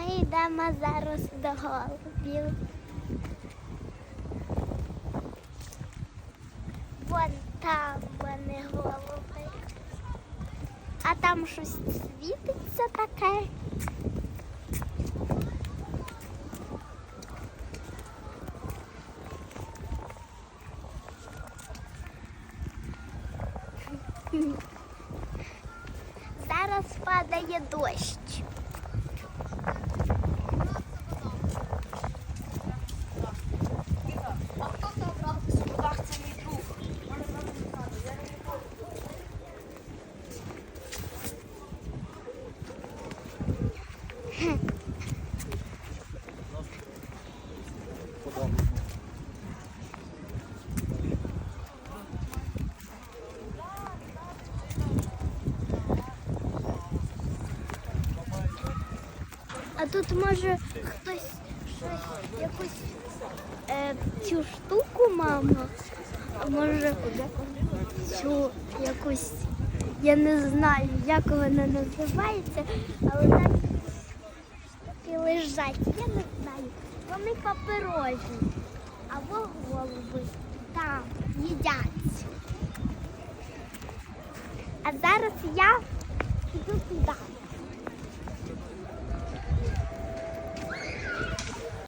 Ми йдемо зараз до голубів. Вон там вони голуби. А там щось світиться таке. Зараз падає дощ. А тут може хтось щось, якусь е, цю штуку, мама, а може цю якусь, я не знаю, як вона називається, але штуки лежать, я не знаю. Вони паперожні, або голуби там їдять. А зараз я піду.